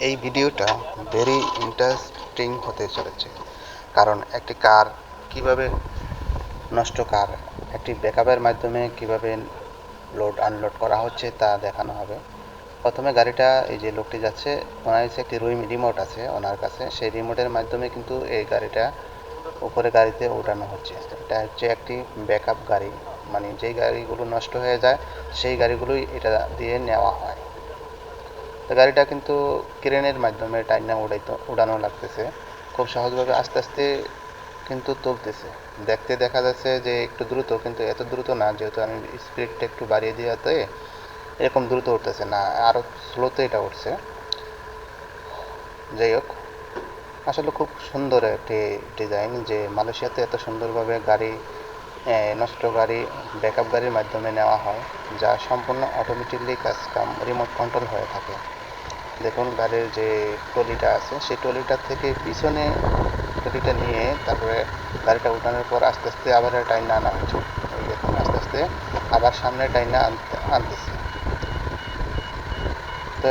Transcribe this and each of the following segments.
এই ভিডিওটা very interesting হতে চলেছে। কারণ একটি কার কীভাবে নষ্ট কার একটি ব্যাকআপের মাধ্যমে কীভাবে লোড আনলোড করা হচ্ছে তা দেখানো হবে। প্রথমে গাড়িটা এই যে লোকটি যাচ্ছে, ওনার কাছে একটি রিমোট আছে ওনার কাছে। সেই রিমোটের মাধ্যমে কিন্তু এই গাড়িটা উপরে গাড়িতে ওঠানো হচ্ছে। এটা হচ্ছে একটি ব্যাকআপ গাড়ি। মানে যেই গাড়িগুলো নষ্ট হয়ে যায়, সেই গাড়িগুলোই এটা দিয়ে নেওয়া হয়। গাড়িটা কিন্তু ক্রেনের মাধ্যমে টাইনা উড়াইতে, উড়ানো লাগতেছে। খুব সহজভাবে আস্তে আস্তে কিন্তু তুলতেছে। দেখতে দেখা যাচ্ছে যে একটু দ্রুত, কিন্তু এত দ্রুত না, যেহেতু আমি স্পিডটা একটু বাড়িয়ে দিয়াতে এরকম দ্রুত উঠতেছে না আরও স্লোতে এটা উঠছে। যাই হোক, আসলে খুব সুন্দর একটি ডিজাইন যে মালয়েশিয়াতে এত সুন্দরভাবে গাড়ি নষ্ট গাড়ি ব্যাকআপ গাড়ির মাধ্যমে নেওয়া হয়, যা সম্পূর্ণ অটোমেটিকলি কাজ কাম রিমোট কন্ট্রোল হয়ে থাকে। দেখুন, গাড়ির যে ট্রলিটা আছে, সেই ট্রলিটার থেকে পিছনে ট্রলিটা নিয়ে তারপরে গাড়িটা উঠানোর পর আস্তে আস্তে আবার টাইনা আনা হচ্ছে। দেখুন, আস্তে আস্তে আবার সামনে টাইনা আনতে, আনতেছে। তো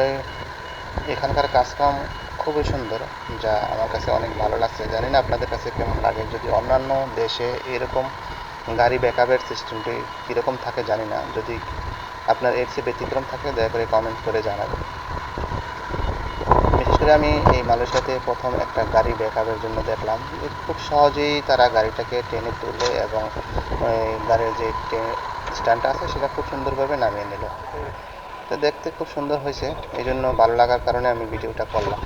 এখানকার কাজকাম খুবই সুন্দর, যা আমার কাছে অনেক ভালো লাগছে। জানি না আপনাদের কাছে কেমন লাগে, যদি অন্যান্য দেশে এরকম গাড়ি ব্যাকআপের সিস্টেমটি কীরকম থাকে জানি না। যদি আপনার এর চেয়ে ব্যতিক্রম থাকে, দয়া করে কমেন্ট করে জানাবেন বিশেষ করে আমি এই মালয়েশিয়াতে প্রথম একটা গাড়ি ব্যাকআপের জন্য দেখলাম। খুব সহজেই তারা গাড়িটাকে টেনে তুলে এবং গাড়ির যে স্ট্যান্ডটা আছে, সেটা খুব সুন্দরভাবে নামিয়ে নিল। তো দেখতে খুব সুন্দর হয়েছে। এই জন্য ভালো লাগার কারণে আমি ভিডিওটা করলাম।